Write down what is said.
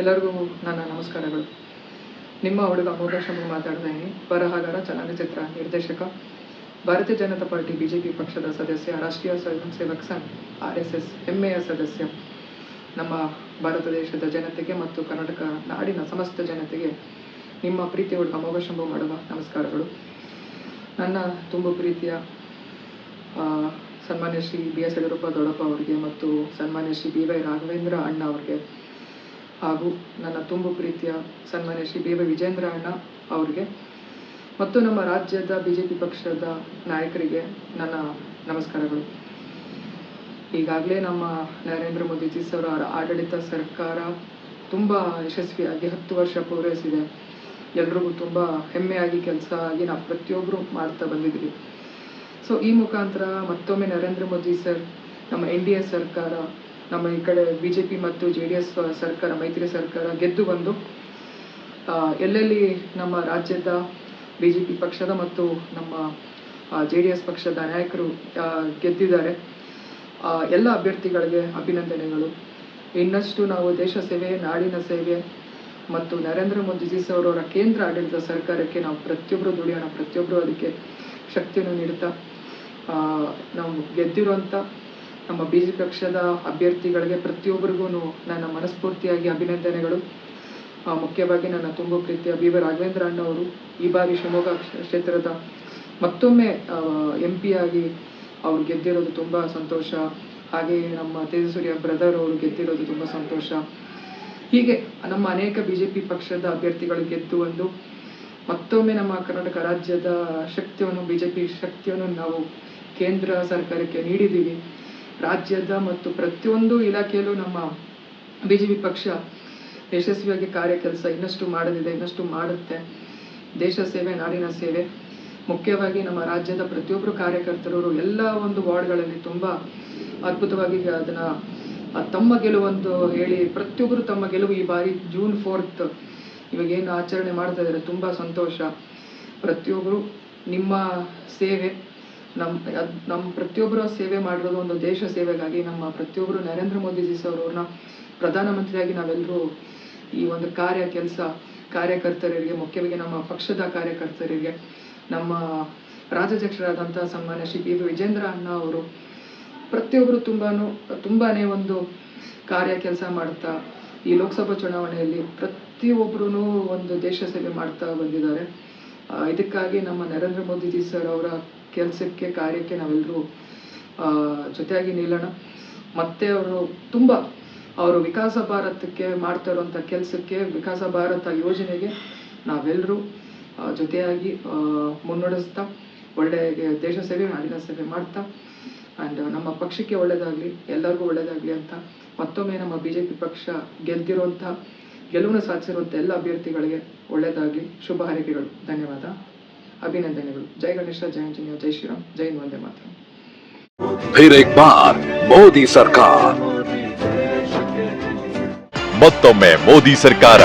ಎಲ್ಲರಿಗೂ ನನ್ನ ನಮಸ್ಕಾರಗಳು. ನಿಮ್ಮ ಹುಡುಗ ಮೋಗಶಂಭು ಮಾತಾಡ್ತಾ ಇದ್ದೀನಿ. ಬರಹಗಾರ, ಚಲನಚಿತ್ರ ನಿರ್ದೇಶಕ, ಭಾರತೀಯ ಜನತಾ ಪಾರ್ಟಿ ಬಿಜೆಪಿ ಪಕ್ಷದ ಸದಸ್ಯ, Rashtriya Swayamsevak Sangh, R S S ಹೆಮ್ಮೆಯ ಸದಸ್ಯ. ನಮ್ಮ ಭಾರತ ದೇಶದ ಜನತೆಗೆ ಮತ್ತು ಕರ್ನಾಟಕ ನಾಡಿನ ಸಮಸ್ತ ಜನತೆಗೆ ನಿಮ್ಮ ಪ್ರೀತಿಯ ಹುಡುಗ ಮೋಗಶಂಭು ಮಾಡುವ ನಮಸ್ಕಾರಗಳು. ನನ್ನ ತುಂಬ ಪ್ರೀತಿಯ ಸನ್ಮಾನ್ಯ ಶ್ರೀ ಬಿ ಎಸ್ ಯಡಿಯೂರಪ್ಪ ದೊಡ್ಡಪ್ಪ ಅವರಿಗೆ ಮತ್ತು ಸನ್ಮಾನ್ಯ ಶ್ರೀ ಬಿ ವೈ ರಾಘವೇಂದ್ರ ಅಣ್ಣ ಅವರಿಗೆ ಹಾಗೂ ನನ್ನ ತುಂಬು ಪ್ರೀತಿಯ ಸನ್ಮಾನ್ಯ ಶ್ರೀ ಬಿ ವಿಜೇಂದ್ರ ಅಣ್ಣ ಅವರಿಗೆ, ಮತ್ತು ನಮ್ಮ ರಾಜ್ಯದ ಬಿಜೆಪಿ ಪಕ್ಷದ ನಾಯಕರಿಗೆ ನನ್ನ ನಮಸ್ಕಾರಗಳು. ಈಗಾಗಲೇ ನಮ್ಮ ನರೇಂದ್ರ ಮೋದಿಜಿ ಸರ್ ಅವರ ಆಡಳಿತ ಸರ್ಕಾರ ತುಂಬ ಯಶಸ್ವಿಯಾಗಿ ಹತ್ತು ವರ್ಷ ಪೂರೈಸಿದೆ. ಎಲ್ರಿಗೂ ತುಂಬ ಹೆಮ್ಮೆಯಾಗಿ ಕೆಲಸ ಆಗಿ ನಾವು ಪ್ರತಿಯೊಬ್ಬರು ಮಾಡ್ತಾ ಬಂದಿದ್ವಿ ಸೊ ಈ ಮುಖಾಂತರ ಮತ್ತೊಮ್ಮೆ ನರೇಂದ್ರ ಮೋದಿ ಸರ್, ನಮ್ಮ ಎನ್ ಡಿ ಎ ಸರ್ಕಾರ ನಮ್ಮ ಈ ಕಡೆ ಬಿ ಜೆ ಪಿ ಮತ್ತು ಜೆ ಡಿ ಎಸ್ ಸರ್ಕಾರ, ಮೈತ್ರಿ ಸರ್ಕಾರ ಗೆದ್ದು ಬಂದು ಎಲ್ಲೆಲ್ಲಿ ನಮ್ಮ ರಾಜ್ಯದ ಬಿ ಜೆ ಪಿ ಪಕ್ಷದ ಮತ್ತು ನಮ್ಮ ಜೆ ಡಿ ಎಸ್ ಪಕ್ಷದ ನಾಯಕರು ಗೆದ್ದಿದ್ದಾರೆ ಎಲ್ಲ ಅಭ್ಯರ್ಥಿಗಳಿಗೆ ಅಭಿನಂದನೆಗಳು. ಇನ್ನಷ್ಟು ನಾವು ದೇಶ ಸೇವೆ, ನಾಡಿನ ಸೇವೆ ಮತ್ತು ನರೇಂದ್ರ ಮೋದಿಜಿ ಸರ್ ಅವರ ಕೇಂದ್ರ ಆಡಳಿತ ಸರ್ಕಾರಕ್ಕೆ ನಾವು ಪ್ರತಿಯೊಬ್ಬರು ದುಡಿಯೋಣ ಪ್ರತಿಯೊಬ್ಬರು ಅದಕ್ಕೆ ಶಕ್ತಿಯನ್ನು ನೀಡುತ್ತಾ ನಾವು ಗೆದ್ದಿರುವಂಥ ನಮ್ಮ ಬಿ ಜೆ ಪಕ್ಷದ ಅಭ್ಯರ್ಥಿಗಳಿಗೆ ಪ್ರತಿಯೊಬ್ಬರಿಗೂ ನನ್ನ ಮನಸ್ಫೂರ್ತಿಯಾಗಿ ಅಭಿನಂದನೆಗಳು. ಮುಖ್ಯವಾಗಿ ನನ್ನ ತುಂಬ ಪ್ರೀತಿಯ ಬಿ ವಿ ರಾಘವೇಂದ್ರ ಅಣ್ಣ ಅವರು ಈ ಬಾರಿ ಶಿವಮೊಗ್ಗ ಕ್ಷೇತ್ರದ ಮತ್ತೊಮ್ಮೆ ಎಂ ಆಗಿ ಅವ್ರು ಗೆದ್ದಿರೋದು ತುಂಬ ಸಂತೋಷ. ಹಾಗೆ ನಮ್ಮ ತೇಜಸ್ವಿಯ ಬ್ರದರ್ ಅವರು ಗೆದ್ದಿರೋದು ತುಂಬ ಸಂತೋಷ. ಹೀಗೆ ನಮ್ಮ ಅನೇಕ ಬಿ ಜೆ ಪಿ ಪಕ್ಷದ ಅಭ್ಯರ್ಥಿಗಳು ಗೆದ್ದು ಒಂದು, ಮತ್ತೊಮ್ಮೆ ನಮ್ಮ ಕರ್ನಾಟಕ ರಾಜ್ಯದ ಶಕ್ತಿಯನ್ನು ಬಿ ಜೆ ಪಿ ಶಕ್ತಿಯನ್ನು ನಾವು ಕೇಂದ್ರ ಸರ್ಕಾರಕ್ಕೆ ನೀಡಿದ್ದೀವಿ. ರಾಜ್ಯದ ಮತ್ತು ಪ್ರತಿಯೊಂದು ಇಲಾಖೆಯಲ್ಲೂ ನಮ್ಮ ಬಿ ಜೆ ಪಿ ಪಕ್ಷ ಯಶಸ್ವಿಯಾಗಿ ಕಾರ್ಯ ಕೆಲಸ ಇನ್ನಷ್ಟು ಮಾಡದಿದೆ ಇನ್ನಷ್ಟು ಮಾಡುತ್ತೆ. ದೇಶ ಸೇವೆ, ನಾಡಿನ ಸೇವೆ. ಮುಖ್ಯವಾಗಿ ನಮ್ಮ ರಾಜ್ಯದ ಪ್ರತಿಯೊಬ್ಬರು ಕಾರ್ಯಕರ್ತರವರು ಎಲ್ಲ ಒಂದು ವಾರ್ಡ್ಗಳಲ್ಲಿ ತುಂಬ ಅದ್ಭುತವಾಗಿ ಅದನ್ನ ತಮ್ಮ ಗೆಲುವೊಂದು ಹೇಳಿ ಪ್ರತಿಯೊಬ್ಬರು ತಮ್ಮ ಗೆಲುವು ಈ ಬಾರಿ ಜೂನ್ ಫೋರ್ತ್ ಇವಾಗ ಏನು ಆಚರಣೆ ಮಾಡ್ತಾ ಇದ್ದಾರೆ, ತುಂಬ ಸಂತೋಷ. ಪ್ರತಿಯೊಬ್ಬರು ನಿಮ್ಮ ಸೇವೆ ನಮ್ಮ ನಮ್ಮ ಪ್ರತಿಯೊಬ್ಬರ ಸೇವೆ ಮಾಡಿರೋದು ಒಂದು ದೇಶ ಸೇವೆಗಾಗಿ ನಮ್ಮ ಪ್ರತಿಯೊಬ್ಬರು ನರೇಂದ್ರ ಮೋದಿಜಿ ಸರ್ ಅವ್ರನ್ನ ಪ್ರಧಾನಮಂತ್ರಿಯಾಗಿ ನಾವೆಲ್ಲರೂ ಈ ಒಂದು ಕಾರ್ಯ ಕೆಲಸ ಕಾರ್ಯಕರ್ತರಿಗೆ, ಮುಖ್ಯವಾಗಿ ನಮ್ಮ ಪಕ್ಷದ ಕಾರ್ಯಕರ್ತರಿಗೆ, ನಮ್ಮ ರಾಜ್ಯಾಧ್ಯಕ್ಷರಾದಂಥ ಸನ್ಮಾನ್ಯ ಶ್ರೀ ಬಿ ವಿಜೇಂದ್ರ ಅಣ್ಣ ಅವರು ಪ್ರತಿಯೊಬ್ಬರು ತುಂಬಾನು, ತುಂಬಾನೇ ಒಂದು ಕಾರ್ಯ ಕೆಲಸ ಮಾಡ್ತಾ ಈ ಲೋಕಸಭಾ ಚುನಾವಣೆಯಲ್ಲಿ ಪ್ರತಿಯೊಬ್ಬರೂ ಒಂದು ದೇಶ ಸೇವೆ ಮಾಡ್ತಾ ಬಂದಿದ್ದಾರೆ. ಇದಕ್ಕಾಗಿ ನಮ್ಮ ನರೇಂದ್ರ ಮೋದಿಜಿ ಸರ್ ಅವರ ಕೆಲಸಕ್ಕೆ, ಕಾರ್ಯಕ್ಕೆ ನಾವೆಲ್ಲರೂ ಜೊತೆಯಾಗಿ ನಿಲ್ಲೋಣ. ಮತ್ತೆ ಅವರು ತುಂಬ, ಅವರು ವಿಕಾಸ ಭಾರತಕ್ಕೆ ಮಾಡ್ತಾ ಇರುವಂಥ ಕೆಲಸಕ್ಕೆ, ವಿಕಾಸ ಭಾರತ ಯೋಜನೆಗೆ ನಾವೆಲ್ಲರೂ ಜೊತೆಯಾಗಿ ಮುನ್ನಡೆಸ್ತಾ, ಒಳ್ಳೆ, ದೇಶ ಸೇವೆ, ನಾಡಿನ ಸೇವೆ ಮಾಡ್ತಾ ಆ್ಯಂಡ್ ನಮ್ಮ ಪಕ್ಷಕ್ಕೆ ಒಳ್ಳೆಯದಾಗಲಿ ಎಲ್ಲರಿಗೂ ಒಳ್ಳೇದಾಗಲಿ ಅಂತ ಮತ್ತೊಮ್ಮೆ ನಮ್ಮ ಬಿ ಜೆ ಪಿ ಪಕ್ಷ ಗೆದ್ದಿರುವಂಥ ಗೆಲುವನ್ನು ಸಾಧಿಸಿರುವಂಥ ಎಲ್ಲ ಅಭ್ಯರ್ಥಿಗಳಿಗೆ ಒಳ್ಳೇದಾಗಲಿ ಶುಭ ಹಾರೈಕೆಗಳು ಧನ್ಯವಾದ ಅಭಿನಂದನೆಗಳು ಜೈ ಗಣೇಶ ಜೈ ಆಂಜನೇಯ ಜೈ ಶ್ರೀರಾಮ್ ಜೈ ಹಿಂದ್ ವಂದೇ ಮಾತರಂ फिर एक बार ಮೋದಿ ಸರ್ಕಾರ ಮತ್ತೊಮ್ಮೆ ಮೋದಿ ಸರ್ಕಾರ